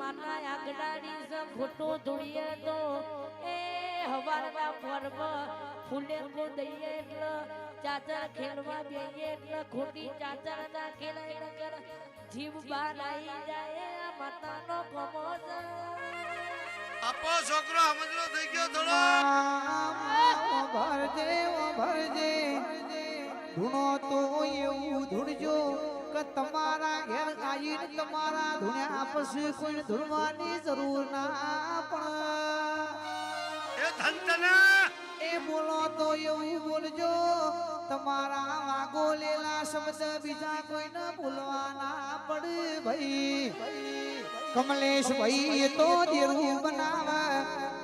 માતા આગડાની જ ખોટો ધોળીએ તો એ હવારના પર્વ ફૂલે કો દઈએ એટલે ચાચર ખેલવા બેઈએ એટલે ખોટી ચાચર ના ખેલાય ન કર. જીવ બહાર આવી જાય આ માતાનો કમો આપો છોકરો સમજરો થઈ ગયો થોડો. ભર દેવો ઓ ભરજે ધૂણો તો એવું ધૂણજો કે તમારા ઘેર આવીને તમારા ધૂણ્યા પછી કોઈ ધૂણવાની જરૂર ના પણ એ ધનતના એ બોલો તો એવું બોલજો તમારા વાગો લેલા શબ્દ બીજા કોઈને બોલવાના પડે ભાઈ. કમલેશ ભાઈ એ તો દેરું બનાવે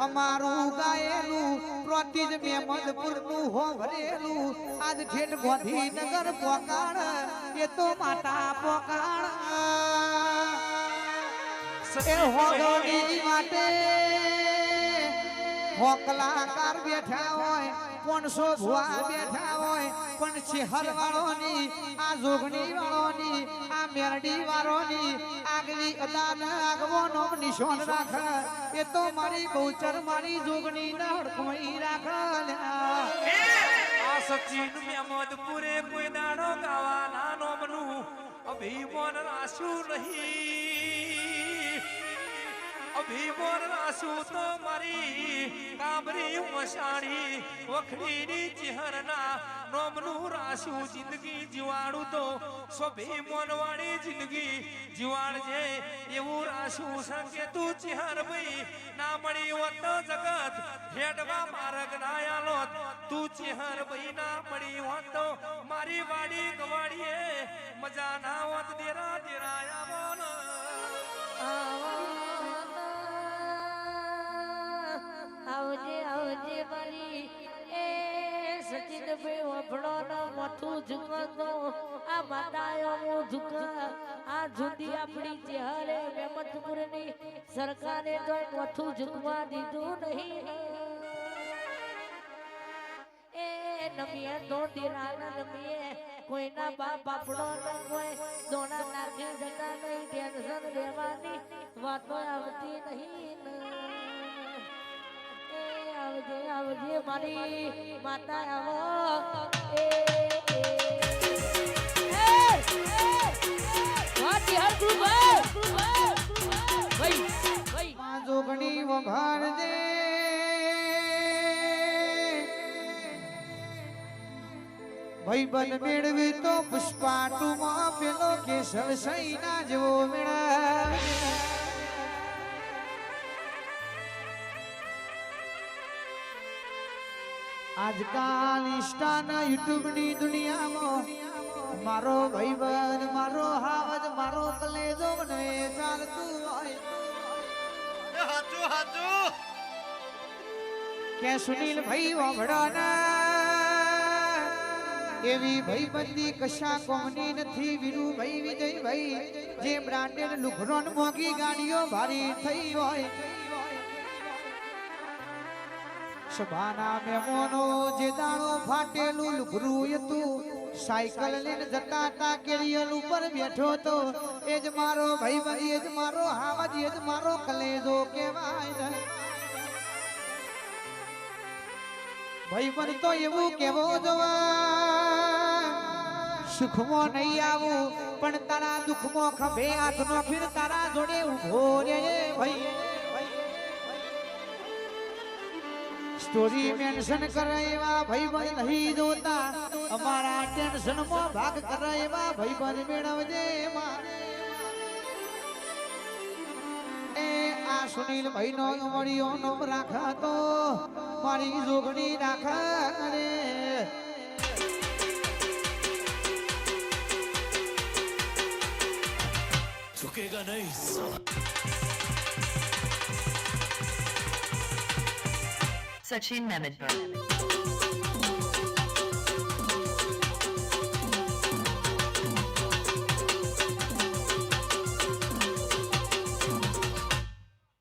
અમારું ગાયેલું પ્રોતિજ મેમદપુરનું હો ભરેલું આજ ઠેઠ ગાંધીનગર પોકાણ, એ તો માતા પોકાણ. એ હોગણી માટે હો કાર બેઠા હોય કોણસો ભુવા બેઠા પણ શહેર વાળોની આ જોગણી વાળોની આ મેરડી વાળોની આગલી અદાન, આગવાનો નિશાન રાખ. એ તો મારી બહુચર મારી જોગણી ના હડકમઈ રાખ સચિન મેમદ પૂરે કોઈ દાડો ગાવાના નોમનું અભિમાન રાશું નહીં. અભિમાન રાશું તો મારી કાબરી મશાણી વખડીની ચિહરના નોમનું રાશું જિંદગી જીવાડું તો સ્વભિમાન વાળી જિંદગી જીવાડજે એવું રાશું શકે તું ચિહર ભાઈ ના મળી હોત જગત હેડવા માર્ગ ના આલોત તું ચિહર ભાઈ ના મળી હોત તો મારી વાડી ગવાડીએ મજા ના હોત દેરા દેરા આવો વફડો નો મથું ઝુકતો આ માતાયો હું ઝુક આ જુદી આપણી ચહેરે મેમતપુરની સરકારે તો મથું ઝુકવા દીધું નહીં. એ નમીએ તો દિરાના નમીએ, કોઈના બાપ આપણો ન કોઈ દોણા નાખી જતા નહીં, ટેન્શન લેવાની. આવજે મારી માતા આવો. ભાઈ ભાઈ જોગણી વઘારજે ભાઈબંધ મેળવી તો પુષ્પાટુમાં પેલો કેશવ સૈના જેવો મેળા આજકાલ ઇન્સ્ટાના યુટ્યુબની દુનિયામાં મારો ભાઈબંધ મારો હાવજ મારો કલેજો મને ચાલતું હોય. હાચું હાચું. કે સુનિલ ભાઈ વાભડાના એવી ભાઈબંધી કશા કોમની નથી? વીરુ ભાઈ વિજય ભાઈ જે બ્રાન્ડેડ લુખરોન મોગી ગાડીઓ ભારી થઈ હોય. સભાના મેમોનો જે દાણો ફાટેલું લુગરું હતું, સાયકલ લઈને જતા તા કેરિયલ ઉપર બેઠો તો એ જ મારો ભાઈ એ જ મારો હાવજ એ જ મારો કલેજો કહેવાય. ને ભાઈબંધ તો એવું કેવો જોવા, સુખમાં નહીં આવું, પણ તારા દુઃખમાં ખભે હાથનો ફીર તારા જોડે ઊભો રે ભાઈ. સ્ટોરી મેન્શન કરાયવા ભાઈબંધ નહીં જોતા. અમારા ટેન્શનમાં ભાગ કરાયવા ભાઈબંધ મેળવજે એ આ સુનીલ ભાઈ નો મળ્યો રાખા તો મારી જોગણી રાખા રે ઝુકેગા નહીં. Such a Mehmet.